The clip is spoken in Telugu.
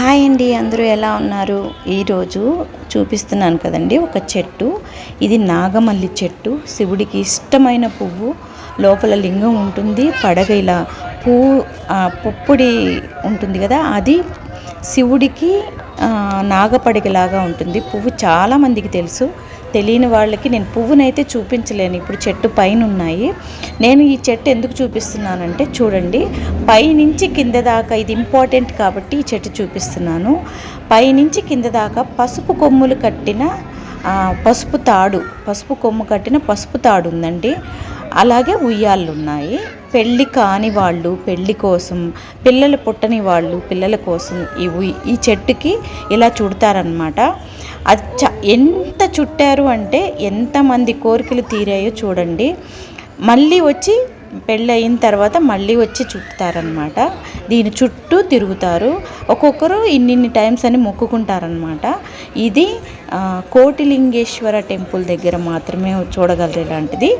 హాయ్ అండి అందరూ ఎలా ఉన్నారు? ఈరోజు చూపిస్తున్నాను కదండి ఒక చెట్టు. ఇది నాగమల్లి చెట్టు. శివుడికి ఇష్టమైన పువ్వు. లోపల లింగం ఉంటుంది పడగ ఇలా పువ్వు ఆ, పుప్పొడి ఉంటుంది కదా అది శివుడికి నాగపడగలాగా నాగపడిగలాగా ఉంటుంది. పువ్వు చాలామందికి తెలుసు. తెలియని వాళ్ళకి నేను పువ్వునైతే చూపించలేను. ఇప్పుడు చెట్టు పైన ఉన్నాయి నేను ఈ చెట్టు ఎందుకు చూపిస్తున్నానంటే చూడండి. పైనుంచి కింద దాకా ఇది ఇంపార్టెంట్ కాబట్టి ఈ చెట్టు చూపిస్తున్నాను. పైనుంచి కింద దాకా పసుపు కొమ్ములు కట్టిన పసుపు తాడు పసుపు కొమ్ము కట్టిన పసుపు తాడు ఉందండి. అలాగే ఉయ్యాళ్ళు ఉన్నాయి పెళ్ళి కాని వాళ్ళు పెళ్ళి కోసం పిల్లలు పుట్టని వాళ్ళు పిల్లల కోసం ఈ ఈ చెట్టుకి ఇలా చుడతారనమాట అది చ ఎంత చుట్టారు అంటే ఎంతమంది కోరికలు తీరాయో చూడండి. మళ్ళీ వచ్చి పెళ్ళి అయిన తర్వాత మళ్ళీ వచ్చి చుట్టుతారనమాట దీని చుట్టూ తిరుగుతారు. ఒక్కొక్కరు ఇన్నిన్ని టైమ్స్ అని మొక్కుకుంటారనమాట ఇది కోటిలింగేశ్వర టెంపుల్ దగ్గర మాత్రమే చూడగలరు ఇలాంటిది